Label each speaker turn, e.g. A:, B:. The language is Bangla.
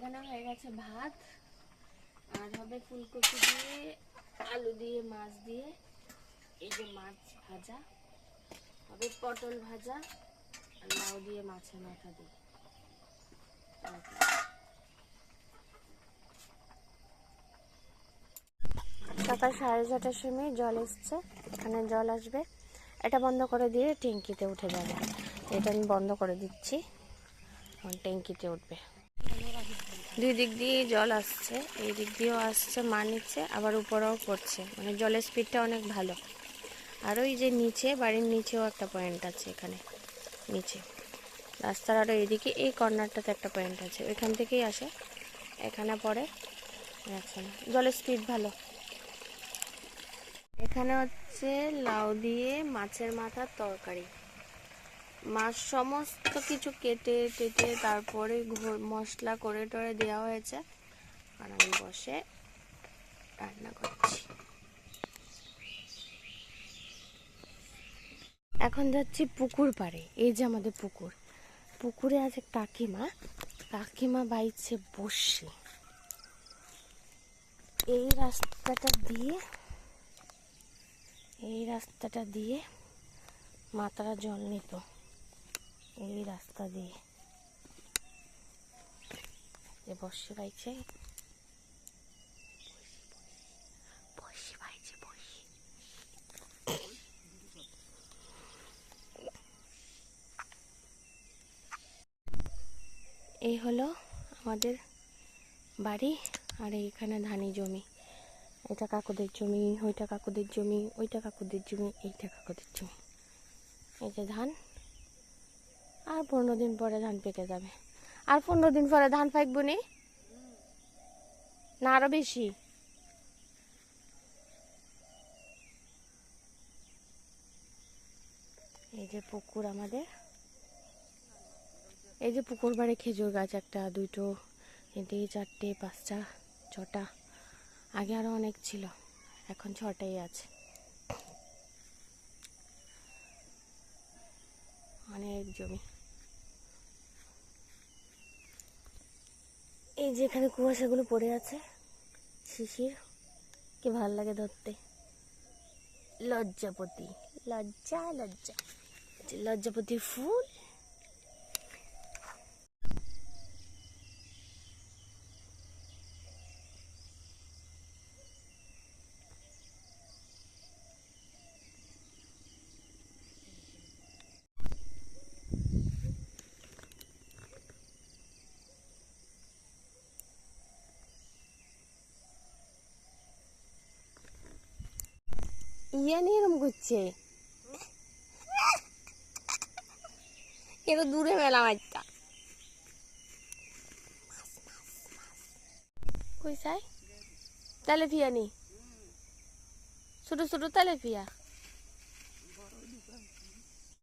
A: এখানে হয়ে গেছে ভাত। আর হবে ফুলকপি দিয়ে, আলু দিয়ে, মাছ দিয়ে। এই যে মাছ ভাজা। হবে পটল ভাজা আর লাউ দিয়ে মাছের মাথা দিয়ে। সকাল সাড়ে ছটার সময় জল এসছে, এখানে জল আসবে। এটা বন্ধ করে দিয়ে ট্যাঙ্কিতে উঠে যাবে। এটা আমি বন্ধ করে দিচ্ছি। ট্যাঙ্কিতে উঠবে। দুই দিক দিয়ে জল আসছে, এই দিক দিয়েও আসছে মা নিচ্ছে, আবার উপরেও পড়ছে। মানে জলের স্পিডটা অনেক ভালো। আর ওই যে নিচে, বাড়ির নিচেও একটা পয়েন্ট আছে এখানে, নিচে। রাস্তার আরও এদিকে, এই কর্নারটাতে একটা পয়েন্ট আছে। ওইখান থেকেই আসে, এখানে এখন। জলের স্পিড ভালো। এখানে হচ্ছে লাউ দিয়ে মাছের মাথার তরকারি। মাছ সমস্ত কিছু কেটে টেটে তারপরে মশলা করে টরে দেওয়া হয়েছে। আর আমি বসে রান্না করছি। এখন যাচ্ছি পুকুর পাড়ে। এই যে আমাদের পুকুর। পুকুরে আছে কাকিমা। কাকিমা বাইছে বসে। এই রাস্তাটা দিয়ে, এই রাস্তাটা দিয়ে মাতারা জল নিত। এই রাস্তা দিয়ে। যে বসে পাইছে এই হলো আমাদের বাড়ি আর এইখানে ধানি জমি। এটা কাকুদের জমি, ওইটা কাকুদের জমি, ওইটা কাকুদের জমি, এইটা কাকুদের জমি। এই যে ধান। আর পনেরো দিন পরে ধান পেকে যাবে। আর পনেরো দিন পরে ধান পাকবো নি? না, আরও বেশি? এই যে পুকুর আমাদের। এই যে পুকুর বাড়ি খেজুর গাছ একটা দুটো এদিকে চারটে, পাঁচটা, ছটা। আগে আরও অনেক ছিল, এখন ছটাই আছে। অনেক জমি। এই যে এখানে কুয়াশাগুলো পড়ে আছে, শিশির, কি ভালো লাগে ধরতে। লজ্জাপতি, লজ্জা লজ্জা। লজ্জাপতি ফুল। ইয়ে নিয়ে এরম করছে। এটা দূরে মেলা মারটা কই চাই তেলে ফিয়া নি। ছোট ছোট তালে ফিয়া।